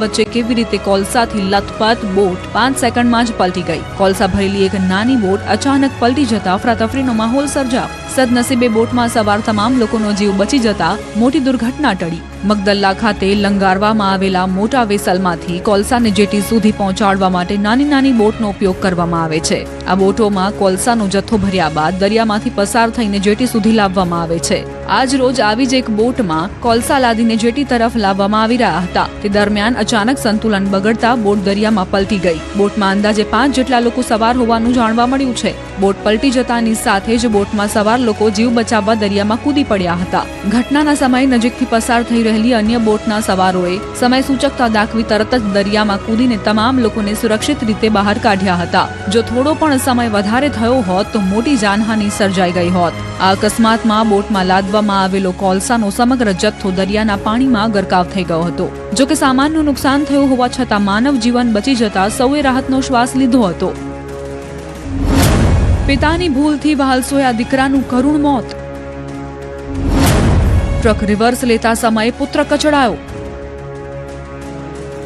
વચ્ચે કેવી રીતે કોલસાથી લથપથ બોટ પાંચ સેકન્ડમાં જ પલટી ગઈ. કોલસા ભરેલી એક નાની બોટ અચાનક પલટી જતા ફરાતફરીનો માહોલ સર્જા સદનસીબે બોટમાં સવાર તમામ લોકોનો જીવ બચી જતા મોટી દુર્ઘટના ટળી. મગદલ્લા ખાતે લંગારવામાં આવેલા મોટા વેસલમાંથી કોલસાને જેટી સુધી પહોંચાડવા માટે નાની નાની બોટનો ઉપયોગ કરવામાં આવે છે. આ બોટોમાં કોલસાનો જથ્થો ભર્યા બાદ દરિયામાંથી પસાર થઈને જેટી સુધી લાવવામાં આવે છે. આજ રોજ આવી જ એક બોટમાં કોલસા લાદીને જેટી તરફ લાવવામાં આવી રહ્યા હતા. તે દરમિયાન અચાનક સંતુલન બગડતા બોટ દરિયામાં પલટી ગઈ. બોટમાં અંદાજે પાંચ જેટલા લોકો સવાર હોવાનું જાણવા મળ્યું છે. બોટ પલટી જતાની સાથે જ બોટમાં સવાર લોકો જીવ બચાવવા દરિયામાં કૂદી પડ્યા હતા. ઘટનાના સમયે નજીકથી પસાર થઈ રહેલી અન્ય બોટના સવારોએ સમય સૂચકતા દાખવી તરત જ દરિયામાં કૂદીને તમામ લોકોને સુરક્ષિત રીતે બહાર કાઢ્યા હતા. જો થોડો પણ સમય વધારે થયો હોત તો મોટી જાનહાની સર્જાઈ ગઈ હોત. આ અકસ્માતમાં બોટમાં લાદવામાં આવેલો કોલસાનો સમગ્ર જથ્થો દરિયાના પાણીમાં ગરકાવ થઈ ગયો હતો. જો કે સામાનનું નુકસાન થયું હોવા છતાં માનવ જીવન બચી જતા સૌએ રાહતનો શ્વાસ લીધો હતો. પિતાની ભૂલથી વહાલસોયા દીકરાનું કરુણ મોત. ટ્રક રિવર્સ લેતા સમયે પુત્ર કચડાયો.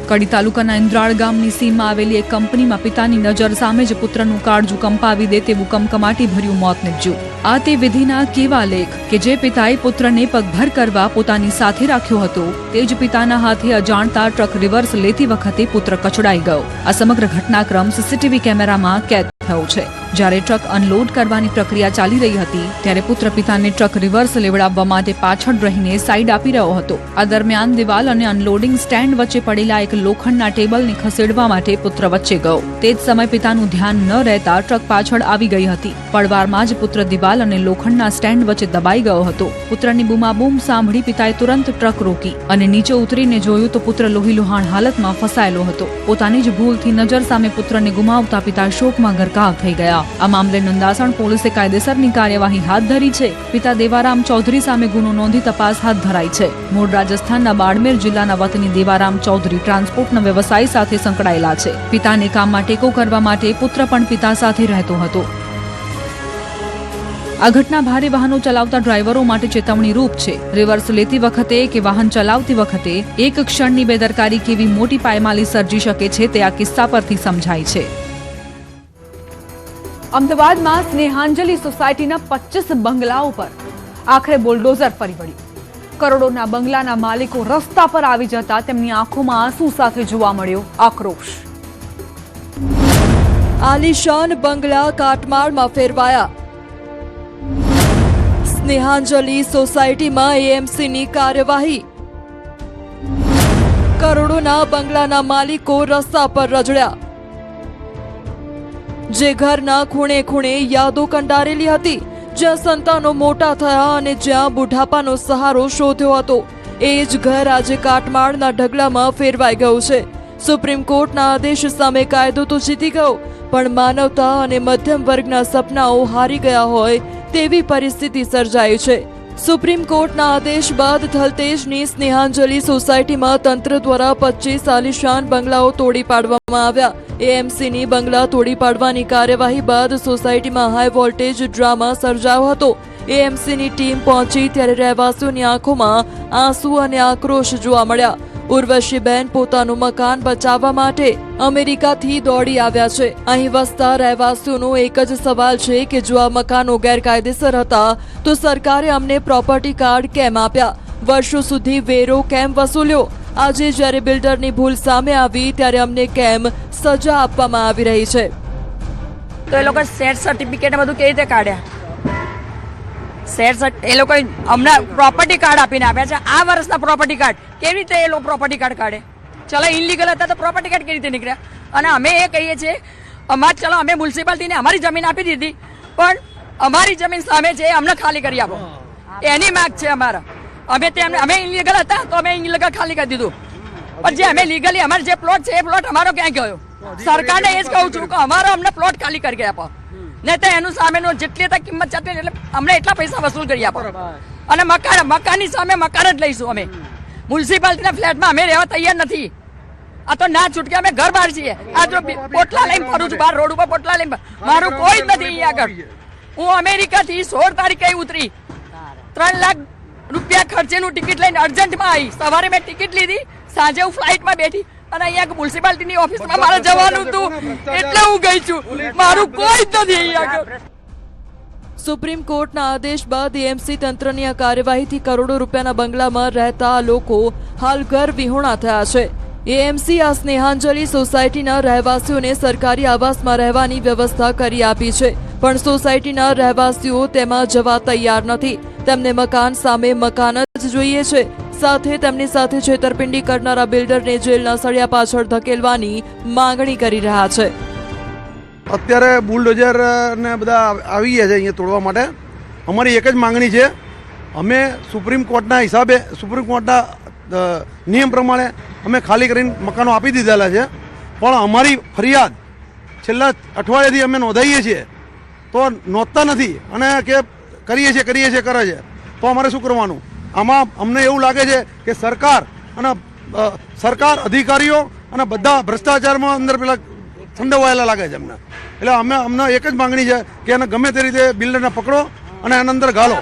કડી તાલુકાના ઇન્દ્રાળ ગામની સીમમાં આવેલી એક કંપનીમાં પિતાની નજર સામે જ પુત્રનું કાળજું કંપાવી દે તેવું કમકમાટી ભર્યું મોત નીપજ્યું. આ તે વિધિના કેવા લેખ કે જે પિતાએ પુત્રને પગભર કરવા પોતાની સાથે રાખ્યો હતો, તે જ પિતાના હાથે અજાણતા ટ્રક રિવર્સ લેતી વખતે પુત્ર કચડાઈ ગયો. આ સમગ્ર ઘટનાક્રમ સીસીટીવી કેમેરામાં કેદ થયો છે. જ્યારે ટ્રક અનલોડ કરવાની પ્રક્રિયા ચાલી રહી હતી, ત્યારે પુત્ર પિતાને ટ્રક રિવર્સ લેવડાવવા માટે પાછળ રહીને સાઈડ આપી રહ્યો હતો. આ દરમિયાન દિવાલ અને અનલોડિંગ સ્ટેન્ડ વચ્ચે પડેલા એક લોખંડના ટેબલને ખસેડવા માટે પુત્ર વચ્ચે ગયો. તે જ સમય પિતાનું ધ્યાન ન રહેતા ટ્રક પાછળ આવી ગઈ હતી. પડવારમાં જ પુત્ર દિવાલ અને લોખંડના સ્ટેન્ડ વચ્ચે દબાઈ ગયો હતો. પુત્રની બૂમાબૂમ સાંભળી પિતાએ તુરંત ટ્રક રોકી અને નીચે ઉતરીને જોયું તો પુત્ર લોહીલુહાણ હાલતમાં ફસાયેલો હતો. પોતાની જ ભૂલથી નજર સામે પુત્રને ગુમાવતા પિતા શોકમાં ગરકાવ થઈ ગયા. આ મામલે નંદાસણ પોલીસે કાયદેસરની કાર્યવાહી હાથ ધરી છે. પિતા દેવારામ ચૌધરી સામે ગુનો નોંધી તપાસ હાથ ધરાઈ છે. મૂળ રાજસ્થાનના બાડમેર જિલ્લાના વતની દેવારામ ચૌધરી ટ્રાન્સપોર્ટના વ્યવસાય સાથે સંકળાયેલા છે. પિતાને કામમાં ટેકો કરવા માટે પુત્ર પણ પિતા સાથે રહેતો હતો. આ ઘટના ભારે વાહનો ચલાવતા ડ્રાઈવરો માટે ચેતવણી રૂપ છે. રિવર્સ લેતી વખતે કે વાહન ચલાવતી વખતે એક ક્ષણની બેદરકારી કેવી મોટી પાયમાલી સર્જી શકે છે તે આ કિસ્સા પરથી સમજાય છે. અમદાવાદમાં સ્નેહાંજલિ સોસાયટીના પચીસ બંગલાઓ પર આખરે બુલડોઝર ફરી વળ્યું. કરોડોના બંગલાના માલિકો રસ્તા પર આવી જતા તેમની આંખોમાં આંસુ સાથે જોવા મળ્યો આક્રોશ. આલિશાન બંગલા કાટમાળમાં ફેરવાયા. સ્નેહાંજલિ સોસાયટીમાં એએમસીની કાર્યવાહી. કરોડોના બંગલાના માલિકો રસ્તા પર રજડ્યા. જે ઘરના ખૂણે ખૂણે યાદો કંડારેલી હતી, જ્યાં સંતાનો મોટા થયા અને જ્યાં બુઢાપાનો સહારો શોધ્યો હતો. એ જ ઘર આજે કાટમાળના ઢગલામાં ફેરવાઈ ગયું છે. સુપ્રીમ કોર્ટના આદેશ સામે કાયદો તો જીતી ગયો, પણ માનવતા અને મધ્યમ વર્ગના સપનાઓ હારી ગયા હોય તેવી પરિસ્થિતિ સર્જાઈ છે. સુપ્રીમ કોર્ટના આદેશ બાદ થલતેજની સ્નેહાંજલિ સોસાયટીમાં તંત્ર દ્વારા પચીસ આલિશાન બંગલાઓ તોડી પાડવામાં આવ્યા. એએમસીની બંગલા તોડી પાડવાની કાર્યવાહી બાદ સોસાયટીમાં હાઈ વોલ્ટેજ ડ્રામા સર્જાયો હતો. એએમસીની ટીમ પહોંચી ત્યારે રહેવાસીઓની આંખોમાં આંસુ અને આક્રોશ જોવા મળ્યા. ઉર્વશીબેન પોતાનું મકાન બચાવવા માટે અમેરિકાથી દોડી આવ્યા છે. અહીં વસતા રહેવાસીઓનો એક જ સવાલ છે કે જો આ મકાનો ગેરકાયદેસર હતા, તો સરકારે અમને પ્રોપર્ટી કાર્ડ કેમ આપ્યા? વર્ષો સુધી વેરો કેમ વસૂલ્યો? આજે જ્યારે બિલ્ડરની ભૂલ સામે આવી, ત્યારે અમને કેમ સજા આપવામાં આવી રહી છે? તો એ લોકો સેટ સર્ટિફિકેટ બધું કેવી રીતે કાઢ્યા? શેર એ લોકો હમણાં પ્રોપર્ટી કાર્ડ આપીને આપ્યા છે. આ વર્ષના પ્રોપર્ટી કાર્ડ કેવી રીતે એ લોકો પ્રોપર્ટી કાર્ડ કાઢે? ચલો ઇનલીગલ હતા તો પ્રોપર્ટી કાર્ડ કેવી રીતે નીકળ્યા અને અમે એ કહીએ છીએ અમાર ચલો અમે મ્યુનિસિપાલિટીને અમારી જમીન આપી દીધી પણ અમારી જમીન સામે છે એ અમને ખાલી કરી આપો. એની માગ છે અમારા. અમે તેમને અમે ઇનલીગલ હતા તો અમે ઇનલીગલ ખાલી કરી દીધું. પણ જે અમે લીગલી અમારો જે પ્લોટ છે એ પ્લોટ અમારો ક્યાં ગયો? સરકારને એ જ કહું છું કે અમારો અમને પ્લોટ ખાલી કરી આપો. નહીં તો એનું સામેનો જેટલી હતા કિંમત ચાલતી એટલે અમને એટલા પૈસા વસૂલ કરી આપો. અને મકાન મકાનની સામે મકાન જ લઈશું અમે. મ્યુનિસિપાલિટીના ફ્લેટમાં અમે રહેવા તૈયાર નથી. આ તો ના છૂટકે અમે ઘર બહાર છીએ. આ જો પોટલા લઈને ફરું છું. બહાર રોડ ઉપર પોટલા લઈને મારું કોઈ જ નથી અહીંયા આગળ. હું અમેરિકાથી સોળ તારીખે ઉતરી. ત્રણ લાખ રૂપિયા ખર્ચેનું ટિકિટ લઈને અર્જન્ટમાં આવી. સવારે મેં ટિકિટ લીધી. સાંજે હું ફ્લાઇટમાં બેઠી. અને અહીંયા મ્યુનિસિપાલિટીની ઓફિસમાં મારે જવાનું હતું. એટલે હું ગઈ છું. મારું કોઈ જ નથી અહીંયા સુપ્રીમ કોર્ટના આદેશ બાદ એમસી તંત્રની આ કાર્યવાહીથી કરોડો રૂપિયાના બંગલામાં રહેતા લોકો હાલ ઘર વિહોણા થયા છે. એએમસી આ સ્નેહાંજલિ સોસાયટીના રહેવાસીઓને સરકારી આવાસમાં રહેવાની વ્યવસ્થા કરી આપી છે. પણ સોસાયટીના રહેવાસીઓ તેમાં જવા તૈયાર નથી. તેમને મકાન સામે મકાન જ જોઈએ છે. સાથે તેમની સાથે છેતરપિંડી કરનારા બિલ્ડરને જેલના સળિયા પાછળ ધકેલવાની માંગણી કરી રહ્યા છે. અત્યારે બુલડોઝર ને બધા આવી ગયા છે અહીંયા તોડવા માટે. અમારી એક જ માંગણી છે. અમે સુપ્રીમ કોર્ટના હિસાબે, સુપ્રીમ કોર્ટના નિયમ પ્રમાણે અમે ખાલી કરીને મકાનો આપી દીધેલા છે. પણ અમારી ફરિયાદ છેલ્લા અઠવાડિયાથી અમે નોંધાઈએ છીએ. તો નોંધતા નથી અને કે કરીએ છીએ કરીએ છીએ, કરે છે. તો અમારે શું કરવાનું? આમાં અમને એવું લાગે છે કે સરકાર અને સરકાર અધિકારીઓ અને બધા ભ્રષ્ટાચારમાં અંદર પેલા સંડોવાયેલા લાગે છે અમને. એટલે અમે, અમને એક જ માંગણી છે કે એને ગમે તે રીતે બિલ્ડરને પકડો અને એના અંદર ગાલો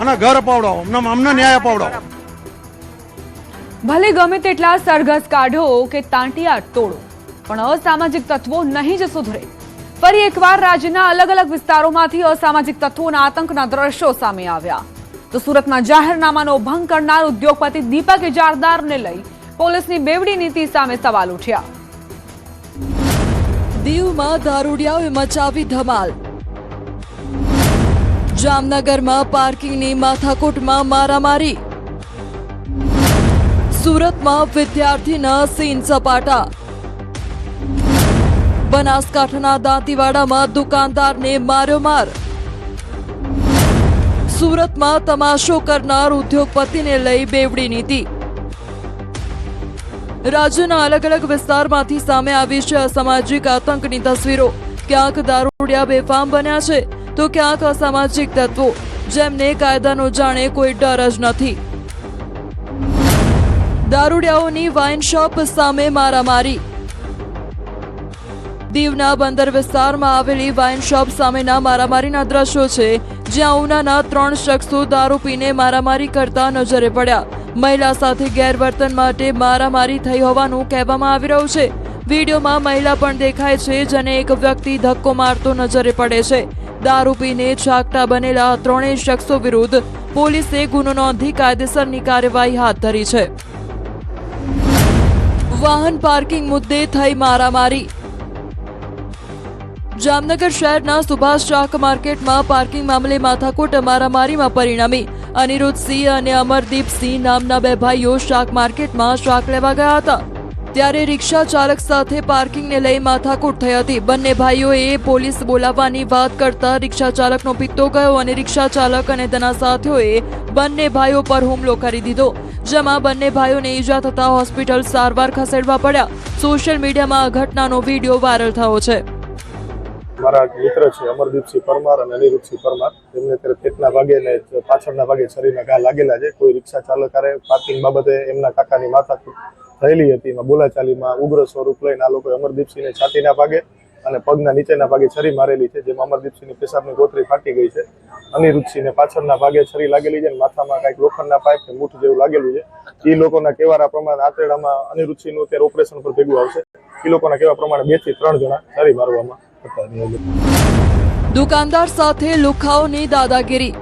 અને ઘર અપાવડાવો. અમને અમને ન્યાય અપાવડાવો. ભલે ગમે તેટલા સરઘસ કાઢો કે તાંટિયા તોડો, પણ અસામાજિક તત્વો નહીં જ સુધરે. ફરી એકવાર રાજ્યના અલગ અલગ વિસ્તારોમાંથી અસામાજિક તત્વોના આતંકના દ્રશ્યો સામે આવ્યા. તો સુરતમાં જાહેરનામાનો ભંગ કરનાર ઉદ્યોગપતિ દીપક ઇજારદારને લઈ પોલીસની બેવડી નીતિ સામે સવાલ ઉઠ્યા. દીવમાં દારૂડિયાઓએ મચાવી ધમાલ. જામનગરમાં પાર્કિંગની માથાકૂટમાં મારામારી. સુરતમાં વિદ્યાર્થીના સીન સપાટા. બનાસકાંઠાના દાંતીવાડામાં દુકાનદારને માર્યો માર. સુરતમાં તમાશો કરનાર ઉદ્યોગપતિને લઈ બેવડી નીતિ. રાજ્યના અલગ અલગ વિસ્તારમાંથી સામે આવી છે અસામાજિક આતંકની તસવીરો. ક્યાંક દારૂડિયા બેફામ બન્યા છે, તો ક્યાંક અસામાજિક તત્વો. જેમને કાયદાનો જાણે કોઈ ડર જ નથી. દારૂડિયાઓની વાઇન શોપ સામે મારામારી. દીવના બંદર વિસ્તારમાં આવેલી વાઇન શોપ સામેના મારામારીના દ્રશ્યો છે જ્યાં ઉનાના ત્રણ શખ્સો દારૂ પીને મારામારી કરતા નજરે પડ્યા. મહિલા સાથે ગેરવર્તન માટે મારામારી થઈ હોવાનું કહેવામાં આવી રહ્યું છે. વિડીયોમાં મહિલા પણ દેખાય છે, જેને એક વ્યક્તિ ધક્કો મારતો નજરે પડે છે. દારૂ પીને છાકટા બનેલા ત્રણેય શખ્સો વિરુદ્ધ પોલીસે ગુનો નોંધી કાયદેસરની કાર્યવાહી હાથ ધરી છે. વાહન પાર્કિંગ મુદ્દે થઈ મારામારી. જામનગર શહેરના સુભાષ શાક માર્કેટમાં પાર્કિંગ મામલે માથાકૂટ મારામારીમાં પરિણમી. અનિરુદ્ધસિંહ અને અમરદીપસિંહ નામના બે ભાઈઓ શાક માર્કેટમાં શાક લેવા ગયા હતા. ત્યારે રિક્ષા ચાલક સાથે પાર્કિંગને લઈ માથાકૂટ થઈ હતી. બંને ભાઈઓએ પોલીસ બોલાવવાની વાત કરતા રિક્ષા ચાલકનો પિત્તો ગયો અને રિક્ષા ચાલક અને તેના સાથીઓએ બંને ભાઈઓ પર હુમલો કરી દીધો, જેમાં બંને ભાઈઓને ઈજા થતા હોસ્પિટલ સારવાર ખસેડવા પડ્યા. સોશિયલ મીડિયામાં આ ઘટનાનો વીડિયો વાયરલ થયો છે. મારા મિત્ર છે, અમરદીપસિંહ પરમાર અને અનિરુદ્ધસિંહ પરમાર. એમને અત્યારે પેટના ભાગે અને પાછળના ભાગે શરીરના ઘા લાગેલા છે. કોઈ રિક્ષા ચાલકારે પાર્કિંગ બાબતે એમના કાકાની માથા થયેલી હતી. એમાં બોલાચાલીમાં ઉગ્ર સ્વરૂપ લઈને આ લોકોએ અમરદીપસિંહને છાતીના ભાગે અને પગના નીચેના ભાગે છરી મારેલી છે, જેમાં અમરદીપસિંહની પેશાબની ગોતરી ફાટી ગઈ છે. અનિરુદ્ધસિંહને પાછળના ભાગે છરી લાગેલી છે માથામાં કાંઈક લોખંડના પાઇપ કે મૂઠ જેવું લાગેલું છે. એ લોકોના કહેવાના પ્રમાણે આંતરડામાં અનિરુદ્ધસિંહનું અત્યારે ઓપરેશન પર ભેગું આવશે. એ લોકોના કહેવા પ્રમાણે બેથી ત્રણ જણા છરી મારવામાં દુકાનદાર સાથે લુખાઓની દાદાગીરી.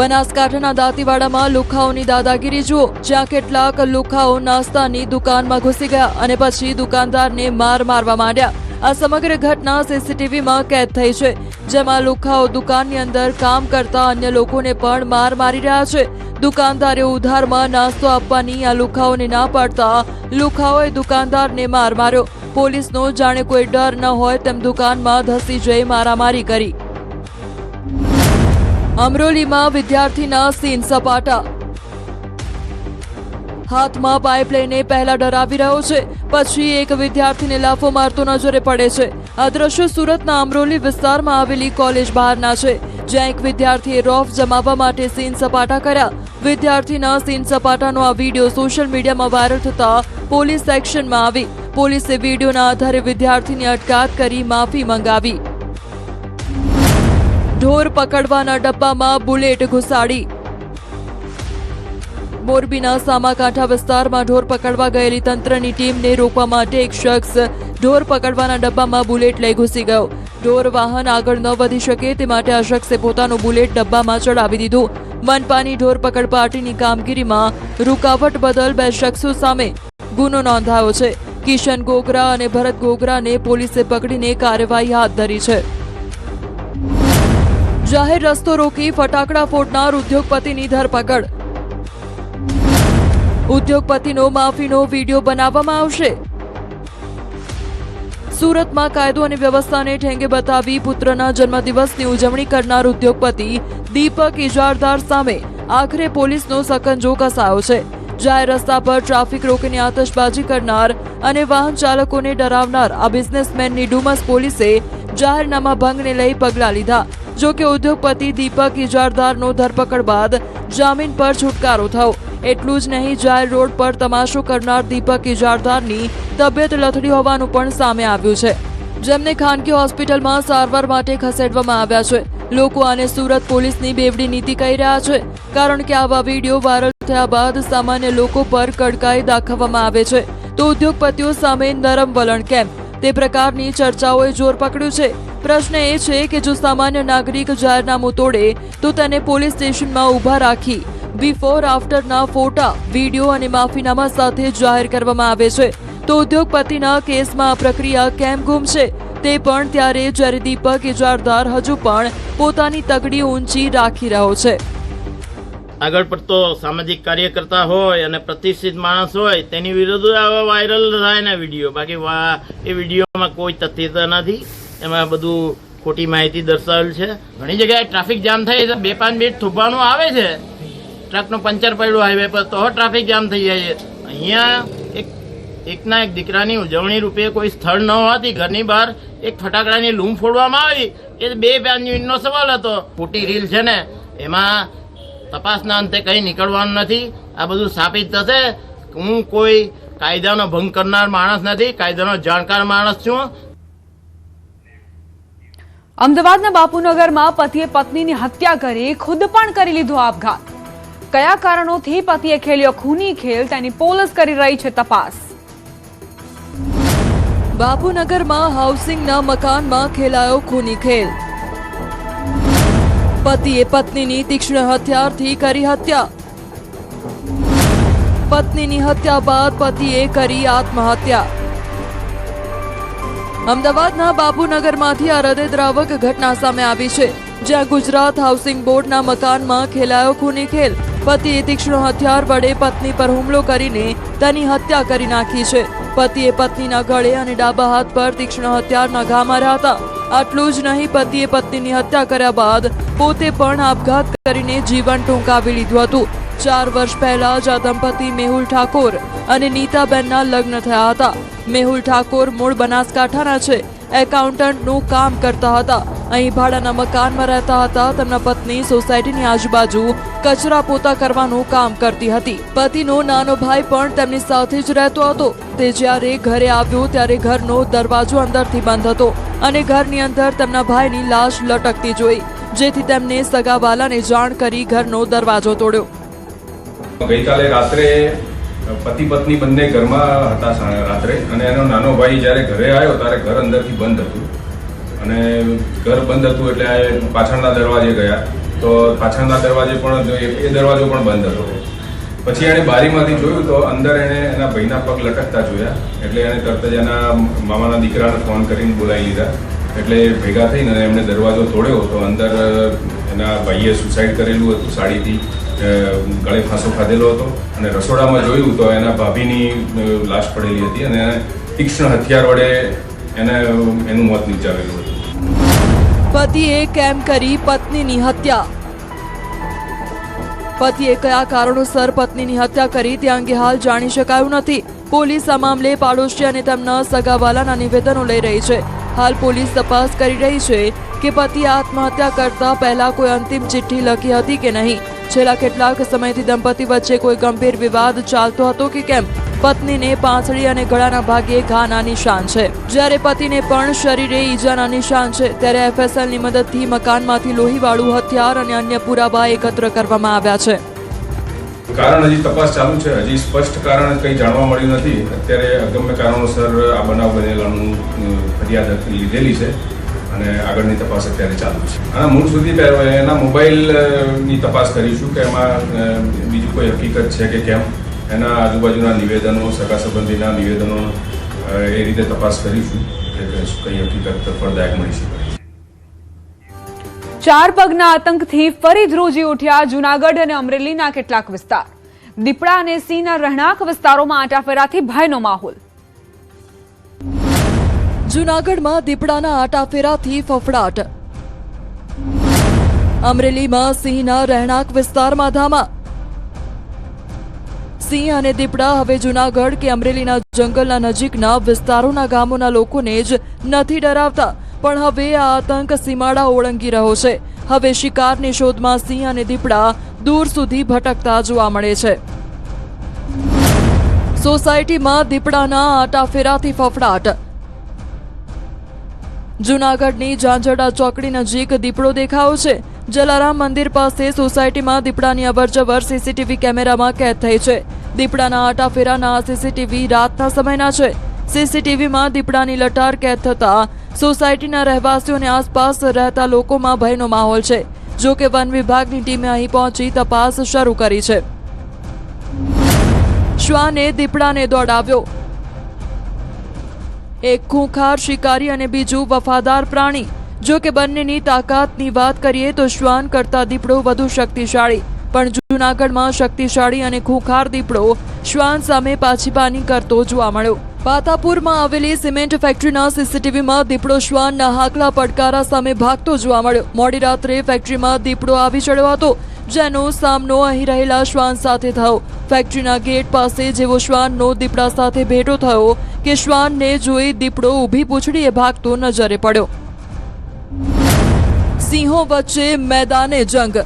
બનાસકાંઠાના દાંતીવાડામાં લુખાઓની દાદાગીરી જુઓ, જ્યાં કેટલાક લુખાઓ નાસ્તાની દુકાનમાં ઘૂસી ગયા અને પછી દુકાનદારને માર મારવા માંડ્યા. આ સમગ્ર ઘટના સીસીટીવીમાં કેદ થઈ છે, જેમાં લુખાઓ દુકાનની અંદર કામ કરતા અન્ય લોકોને પણ માર મારી રહ્યા છે. દુકાનદારે ઉધારમાં નાસ્તો આપવાની આ લુખાઓને ના પાડતા લુખાઓએ દુકાનદારને માર માર્યો. પોલીસનો જાણે કોઈ ડર ન હોય તેમ દુકાનમાં ધસી જઈ મારામારી કરી. અમરોલીમાં વિદ્યાર્થીના સીન સપાટા. હાથમાં પાઇપ લઈને પહેલા ડરાવી રહ્યો છે, પછી એક વિદ્યાર્થીને લાફો મારતો નજરે પડે છે. આ દ્રશ્યો સુરતના અમરોલી વિસ્તારમાં આવેલી કોલેજ બહારના છે, જ્યાં એક વિદ્યાર્થીએ રોફ જમાવવા માટે સીન સપાટા કર્યા. વિદ્યાર્થીના સીન સપાટાનો આ વીડિયો સોશિયલ મીડિયામાં વાયરલ થતા પોલીસ એક્શનમાં આવી. પોલીસે વિડીયોના આધારે વિદ્યાર્થીની અટકાત કરી માફી મંગાવી. ઢોર પકડવાના ડબ્બામાં બુલેટ ઘુસાડી. મોરબીના સામાકાંઠા વિસ્તારમાં ઢોર પકડવા ગયેલી તંત્રની ટીમને રોકવા માટે એક શખ્સ ઢોર પકડવાના ડબ્બામાં બુલેટ લઈ ઘૂસી ગયો. ઢોર વાહન આગળ ન વધી શકે તે માટે આ શખ્સે પોતાનું બુલેટ ડબ્બામાં ચડાવી દીધું. મનપાની ઢોર પકડ પાર્ટીની કામગીરીમાં રૂકાવટ બદલ બે શખ્સો સામે ગુનો નોંધાયો છે. કિશન ગોગરા અને ભરત ગોગરાને પોલીસે પકડીને કાર્યવાહી હાથ ધરી છે. જાહેર રસ્તો રોકી ફટાકડા ફોડનાર ઉદ્યોગપતિની ધરપકડ. ઉદ્યોગપતિનો માફીનો વીડિયો બનાવવામાં આવશે. સુરતમાં કાયદો અને વ્યવસ્થાને ઠેંગે બતાવી પુત્રના જન્મદિવસની ઉજવણી કરનાર ઉદ્યોગપતિ દીપક ઇજારદાર સામે આખરે પોલીસનો સકંજો કસાયો છે. જાહેર રસ્તા પર ટ્રાફિક રોકીને આતશબાજી કરનાર અને વાહન ચાલકોને ડરાવનાર આ બિઝનેસમેનની ડુમસ પોલીસે જાહેરનામા ભંગને લઈ પગલાં લીધા. જો કે ઉદ્યોગપતિ દીપક ઇજારદારનો ધરપકડ બાદ જામીન પર છુટકારો થયો. એટલું જ નહીં, જાહેર રોડ પર તમાશો કરનાર દીપક ઇજારદારની તબિયત લથડી હોવાનું પણ સામે આવ્યું છે. જેમને ખાનગી હોસ્પિટલમાં સારવાર માટે ખસેડવામાં આવ્યા છે. લોકો આને સુરત પોલીસની બેવડી નીતિ કહી રહ્યા છે. કારણ કે આવા વીડિયો વાયરલ થયા બાદ સામાન્ય લોકો પર કડકાઈ દાખવવામાં આવે છે. તો ઉદ્યોગપતિઓ સામે નરમ વલણ કેમ? તે પ્રકારની ચર્ચાઓએ જોર પકડ્યું છે. પ્રશ્ન એ છે કે જો સામાન્ય નાગરિક જાહેરનામું તોડે, તો તેને પોલીસ સ્ટેશનમાં ઊભા રાખી બિફોર આફ્ટરના ફોટા વીડિયો અને માફીનામા સાથે જાહેર કરવામાં આવે છે. તો ઉદ્યોગપતિના કેસમાં આ પ્રક્રિયા કેમ ગુમ છે? તે પણ ત્યારે જ્યારે દીપક ઇજારદાર હજુ પણ પોતાની તગડી ઊંચી રાખી રહ્યો છે. આગળ પડતો સામાજિક કાર્યકર્તા હોય અને પ્રતિષ્ઠિત માણસ હોય, તેની વિરુદ્ધ આવા વાયરલ થાય ને વીડિયો બાકી એ વિડીયોમાં કોઈ તથ્યતા નથી. એમાં બધું ખોટી માહિતી દર્શાવેલ છે. ઘણી જગ્યાએ ટ્રાફિક જામ થાય છે. બે પાંચ મિનિટ થૂકવાનું આવે છે. ટ્રકનું પંચર પડ્યું હાઈવે પર, તો ટ્રાફિક જામ થઈ જાય છે. અહીંયા એક, એકના એક દીકરાની ઉજવણી રૂપે કોઈ સ્થળ ન હોવાથી ઘરની બહાર એક ફટાકડાની લૂમ ફોડવામાં આવી. એ બે પાંચ મિનિટનો સવાલ હતો. ખોટી રીલ છે ને, એમાં તપાસના અંતે કંઈ નીકળવાનું નથી. આ બધું સ્થાપિત થશે. હું કોઈ કાયદાનો ભંગ કરનાર માણસ નથી કાયદાનો જાણકાર માણસ છું. અમદાવાદના બાપુનગરમાં પતિએ પત્નીની હત્યા કરી ખુદ પણ કરી લીધો આપઘાત. કયા કારણોથી પતિએ ખેલ્યો ખૂની ખેલ તેની પોલીસ કરી રહી છે તપાસ. બાપુનગરમાં હાઉસિંગના મકાનમાં ખેલાયો ખૂની ખેલ. પતિએ પત્નીની તીક્ષ્ણ હથિયારથી કરી હત્યા. પત્નીની હત્યા બાદ પતિએ કરી આત્મહત્યા. અમદાવાદના બાપુનગરમાંથી આ હૃદયદ્રાવક ઘટના સામે આવી છે, જ્યાં ગુજરાત હાઉસિંગ બોર્ડના મકાનમાં ખેલાયો ખૂની ખેલ. પતિએ તીક્ષ્ણ હથિયાર વડે પત્ની પર હુમલો કરીને તેની હત્યા કરી નાખી છે. પતિએ પત્નીના ગળે અને ડાબા હાથ પર તીક્ષ્ણ હથિયારના ઘા માર્યા હતા. આટલું જ નહીં, પતિએ પત્નીની હત્યા કર્યા બાદ પોતે પણ આપઘાત કરીને જીવન ટૂંકાવી લીધું હતું. ચાર વર્ષ પહેલા જ આ દંપતી મેહુલ ઠાકોર અને નીતાબેનના લગ્ન થયા હતા. મેહુલ ઠાકોર મૂળ બનાસકાંઠાના છે. એકાઉન્ટન્ટનું કામ કરતા હતા. અહીં ભાડાના મકાનમાં રહેતા હતા. તેમના પત્ની સોસાયટીની આજુબાજુ કચરા પોતા કરવાનું કામ કરતી હતી. પતિનો નાનો ભાઈ પણ તેમની સાથે જ રહેતો હતો. તે જ્યારે ઘરે આવ્યો ત્યારે ઘરનો દરવાજો અંદરથી બંધ હતો અને ઘરની અંદર તેમના ભાઈની લાશ લટકતી જોઈ, જેથી તેમને સગાવાલાને જાણ કરી ઘરનો દરવાજો તોડ્યો. ગઈકાલે રાત્રે પતિ પત્ની બંને ઘરમાં હતા, રાત્રે. અને એનો નાનો ભાઈ જ્યારે ઘરે આવ્યો ત્યારે ઘર અંદરથી બંધ હતું. અને ઘર બંધ હતું એટલે પાછળના દરવાજે ગયા. તો પાછળના દરવાજે પણ એ દરવાજો પણ બંધ હતો. પછી એણે બારીમાંથી જોયું તો અંદર એણે એના ભાઈના પગ લટકતા જોયા. એટલે એણે તરત જ એના મામાના દીકરાને ફોન કરીને બોલાવી લીધા. એટલે ભેગા થઈને એમણે દરવાજો તોડ્યો તો અંદર એના ભાઈએ સુસાઇડ કરેલું હતું સાડીથી. ગળે ફાંસો ખાધેલો હતો. અને રસોડામાં જોયું તો એના ભાભીની લાશ પડેલી હતી અને તીક્ષ્ણ હથિયાર વડે એને એનું મોત નીપજાવેલું હતું. પતિએ કેમ કરી પત્નીની હત્યા? પતિએ કયા કારણોસર પત્નીની હત્યા કરી તે અંગે હાલ જાણી શકાયું નથી. પોલીસ આ મામલે પાડોશી અને તેમના સગાવાલાના નિવેદનો લઈ રહી છે. હાલ પોલીસ તપાસ કરી રહી છે કે પતિએ આત્મહત્યા કરતા પહેલા કોઈ અંતિમ ચિઠ્ઠી લખી હતી કે નહીં? છેલ્લા કેટલાક સમયથી દંપતી વચ્ચે કોઈ ગંભીર વિવાદ ચાલતો હતો કે કેમ? પત્નીને પાંસળી અને ગળાના ભાગે ઘાના નિશાન છે. જ્યારે પતિને પણ શરીરે ઈજાના નિશાન છે, ત્યારે એફએસએલની મદદથી મકાનમાંથી લોહીવાળું હથિયાર અને અન્ય પુરાવા એકત્ર કરવામાં આવ્યા છે. કારણ હજી તપાસ ચાલુ છે. હજી સ્પષ્ટ કારણ કંઈ જાણવા મળ્યું નથી. અત્યારે અગમ્ય કારણોસર આ બનાવ બનેલાનું ફરિયાદ લીધેલી છે અને આગળની તપાસ અત્યારે ચાલુ છે. આના મૂળ સુધી એના મોબાઈલની તપાસ કરીશું કે એમાં બીજી કોઈ હકીકત છે કે કેમ? એના આજુબાજુના નિવેદનો સગા સંબંધીના નિવેદનો એ રીતે તપાસ કરીશું. કે કઈ હકીકત ફળદાયક મળી શકે. ચાર પગના આતંકથી ફરી ધ્રુજી ઉઠ્યા જૂનાગઢ અને અમરેલીના કેટલાક વિસ્તાર. દીપડા અને સિંહના રહેણાંક વિસ્તારોમાં આટાફેરાથી ભયનો માહોલ. જૂનાગઢમાં દીપડાના આટાફેરાથી ફફડાટ. અમરેલીમાં સિંહના રહેણાંક વિસ્તારમાં ધામા. સિંહ અને દીપડા હવે જૂનાગઢ કે અમરેલીના જંગલના નજીકના વિસ્તારોના ગામોના લોકોને જ નથી ડરાવતા. પણ હવે આ આતંક સીમાડા ઓળંગી રહ્યો છે. હવે શિકારની શોધમાં સિંહ અને દીપડા દૂર સુધી ભટકતા જોવા મળે છે. સોસાયટીમાં દીપડાના આટાફેરાથી ફફડાટ. જૂનાગઢની ઝાંઝરડા ચોકડી નજીક દીપડો દેખાયો છે. જલારામ મંદિર પાસે સોસાયટીમાં દીપડાની અવરજવર સીસીટીવી કેમેરામાં કેદ થઈ છે. દીપડાના આટાફેરાના સીસીટીવી રાતના સમયના છે. સીસીટીવીમાં દીપડાની લટાર કેદ થતા સોસાયટીના રહેવાસીઓને આસપાસ રહેતા લોકોમાં ભયનો માહોલ છે. જો કે વન વિભાગની ટીમે અહીં પહોંચી તપાસ શરૂ કરી છે. શ્વાને દીપડાને દોડાવ્યો. એક ખૂંખાર શિકારી અને બીજું વફાદાર પ્રાણી. જો કે બંનેની તાકાતની વાત કરીએ તો શ્વાન કરતા દીપડો વધુ શક્તિશાળી. પણ જૂનાગઢમાં શક્તિશાળી અને ખૂંખાર દીપડો શ્વાન સામે પાછીપાની કરતો જોવા મળ્યો. પાતાપુરમાં આવેલી સિમેન્ટ ફેક્ટરીના સીસીટીવીમાં દીપડો શ્વાનના હાકલા પડકારા સામે ભાગતો જોવા મળ્યો. મોડી રાત્રે ફેક્ટરીમાં દીપડો આવી ચડ્યો હતો, જેનો સામનો અહીં રહેલા શ્વાન સાથે થયો. ફેક્ટરીના ગેટ પાસે જેવો શ્વાનનો દીપડા સાથે ભેટો થયો કે શ્વાનને જોઈ દીપડો ઊભી પૂછડીએ ભાગતો નજરે પડ્યો. સિંહો વચ્ચે મેદાને જંગ.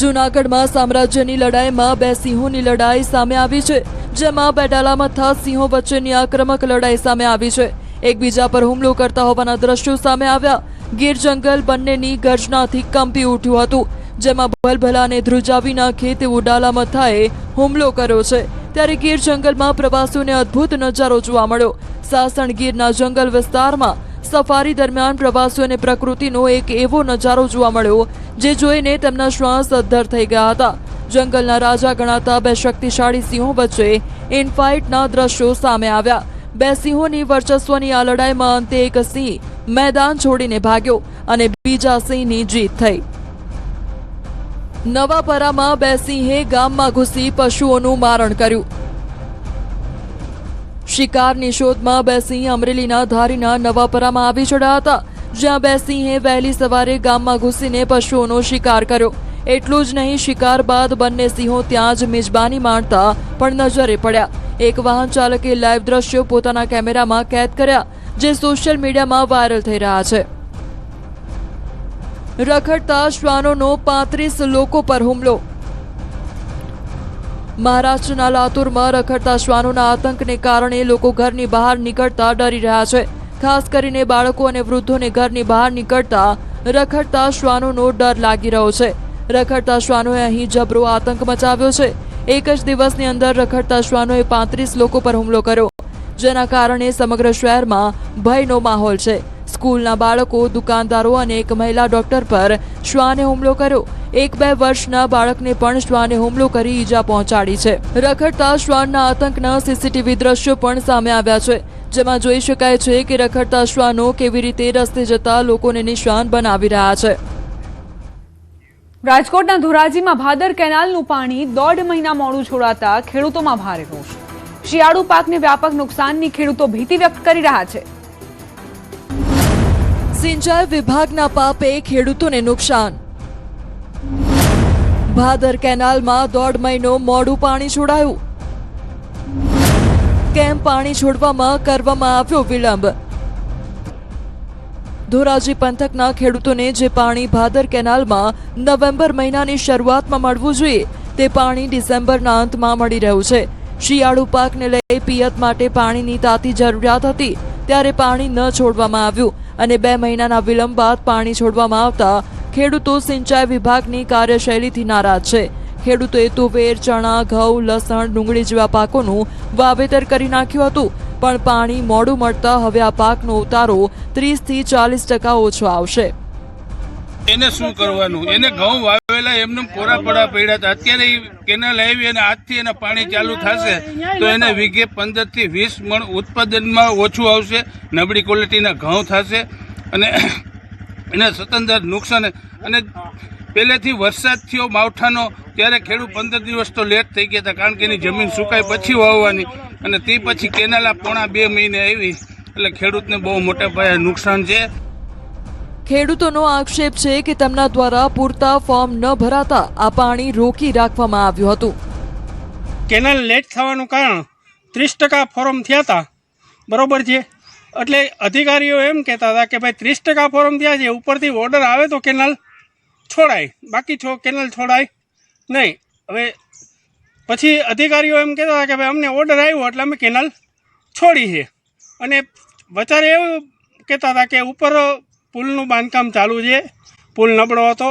જૂનાગઢમાં સામ્રાજ્યની લડાઈમાં બે સિંહોની લડાઈ સામે આવી છે, જેમાં બેડાલા મથા સિંહો વચ્ચેની આક્રમક લડાઈ સામે આવી છે. એકબીજા પર હુમલો કરતા હોવાના દ્રશ્યો સામે આવ્યા. ગીર જંગલ બંનેની ગર્જનાથી કંપી ઉઠ્યું હતું, જેમાં ભલભલાને ધ્રુજાવી નાખે તેવું ડાલામથાએ હુમલો કર્યો છે. ત્યારે ગીર જંગલમાં પ્રવાસીઓને અદ્ભુત નજારો જોવા મળ્યો. સાસણ ગીરના જંગલ વિસ્તારમાં સફારી દરમિયાન પ્રવાસીઓને પ્રકૃતિનો એક એવો નજારો જોવા મળ્યો, જે જોઈને તેમના શ્વાસ અદ્ધર થઈ ગયા હતા. જંગલના રાજા ગણાતા બે શક્તિશાળી સિંહો વચ્ચે ઇનફાઇટના દ્રશ્યો સામે આવ્યા. બે સિંહોની વર્ચસ્વની આ લડાઈમાં અંતે એક સિંહ મેદાન છોડીને ભાગ્યો અને બીજા સિંહની જીત થઈ. નવાપરામાં બે સિંહે ગામમાં ઘૂસી પશુઓનું મારણ કર્યું. શિકારની શોધમાં બે સિંહ અમરેલીના ધારીના નવાપરામાં આવી ચડ્યા હતા. જ્યાં બે સિંહે વહેલી સવારે ગામમાં ઘૂસીને પશુઓનો શિકાર કર્યો. એટલું જ નહીં, શિકાર બાદ બંને સિંહો ત્યાં જ મિજબાની માણતા પણ નજરે પડ્યા. એક વાહન ચાલકે લાઈવ દ્રશ્યો પોતાના કેમેરામાં કેદ કર્યા, જે સોશિયલ મીડિયામાં વાયરલ થઈ રહ્યા છે. રખડતા શ્વાનોનો પાંત્રીસ લોકો પર હુમલો. મહારાષ્ટ્રના લાતુરમાં રખડતા શ્વાનોના આતંકને કારણે લોકો ઘરની બહાર નીકળતા ડરી રહ્યા છે. ખાસ કરીને બાળકો અને વૃદ્ધોને ઘરની બહાર નીકળતા રખડતા શ્વાનોનો ડર લાગી રહ્યો છે. રખડતા શ્વાનોએ અહીં જબરો આતંક મચાવ્યો છે. એક જ દિવસની અંદર રખડતા શ્વાનોએ પાંત્રીસ લોકો પર હુમલો કર્યો. જેના કારણે સમગ્ર શહેરમાં ભયનો માહોલ છે. સ્કૂલના બાળકો, દુકાનદારો અને એક મહિલા ડોક્ટર પર શ્વાને હુમલો કર્યો. એક બે વર્ષના બાળકને પણ શ્વાને હુમલો કરી ઈજા પહોંચાડી છે. રખડતા શ્વાનના આતંકના સીસીટીવી દ્રશ્યો પણ સામે આવ્યા છે. જેમાં જોઈ શકાય છે કે રખડતા શ્વાનો કેવી રીતે રસ્તે જતા લોકોને નિશાન બનાવી રહ્યા છે. રાજકોટના ધોરાજીમાં ભાદર કેનાલનું પાણી દોઢ મહિના મોડું છોડાતા ખેડૂતોમાં ભારે રોષ. શિયાળુ પાકને વ્યાપક નુકસાનની ખેડૂતો ભીતિ વ્યક્ત કરી રહ્યા છે. સિંચાઈ વિભાગના પાપે ખેડૂતોને નુકસાન. ભાદર કેનાલમાં દોઢ મહિનો મોડું પાણી છોડાયું. કેમ પાણી છોડવામાં કરવામાં આવ્યો વિલંબ. ધોરાજી પંથકના ખેડૂતોને જે પાણી ભાદર કેનાલમાં નવેમ્બર મહિનાની શરૂઆતમાં મળવું જોઈએ, તે પાણી ડિસેમ્બરના અંતમાં મળી રહ્યું છે. શિયાળુ પાકને લઈ પિયત માટે પાણીની તાતી જરૂરિયાત હતી, ત્યારે પાણી ન છોડવામાં આવ્યું અને બે મહિનાના વિલંબ બાદ પાણી છોડવામાં આવતા ખેડૂતો સિંચાઈ વિભાગની કાર્યશૈલીથી નારાજ છે. ખેડૂતોએ તુવેર, ચણા, ઘઉં, લસણ, ડુંગળી જેવા પાકોનું વાવેતર કરી નાખ્યું હતું. પણ પાણી મોડું મળતા હવે આ પાકનો ઉતારો ત્રીસથી ચાલીસ ટકા ઓછો આવશે. એને શું કરવાનું? એને ઘઉં વાવેલા એમને કોરા પડા પડ્યા હતા. અત્યારે કેનાલ આવી અને આજથી એને પાણી ચાલુ થશે તો એને વીઘે પંદરથી વીસ મણ ઉત્પાદનમાં ઓછું આવશે. નબળી ક્વોલિટીના ઘઉં થશે. અને એને સ્વતંત્ર નુકસાન અને પહેલેથી વરસાદ થયો માવઠાનો ત્યારે ખેડૂત પંદર દિવસ તો લેટ થઈ ગયા હતા કારણ કે એની જમીન સુકાઈ પછી વાવવાની. અને તે પછી કેનાલા પોણા બે મહિને આવી એટલે ખેડૂતને બહુ મોટા પાયે નુકસાન છે. ખેડૂતોનો આક્ષેપ છે કે તેમના દ્વારા પૂરતા ફોર્મ ન ભરાતા આ પાણી રોકી રાખવામાં આવ્યું હતું. કેનાલ લેટ થવાનું કારણ ત્રીસ ટકા ફોર્મ થયા હતા. બરોબર છે? એટલે અધિકારીઓ એમ કહેતા હતા કે ભાઈ ત્રીસ ટકા ફોરમ થયા છે, ઉપરથી ઓર્ડર આવે તો કેનાલ છોડાય. બાકી છો કેનાલ છોડાય નહીં. હવે પછી અધિકારીઓ એમ કહેતા હતા કે ભાઈ અમને ઓર્ડર આવ્યો એટલે અમે કેનાલ છોડી છે. અને વચારે એવું કહેતા હતા કે ઉપર પુલનું બાંધકામ ચાલુ છે. પુલ નબળો હતો.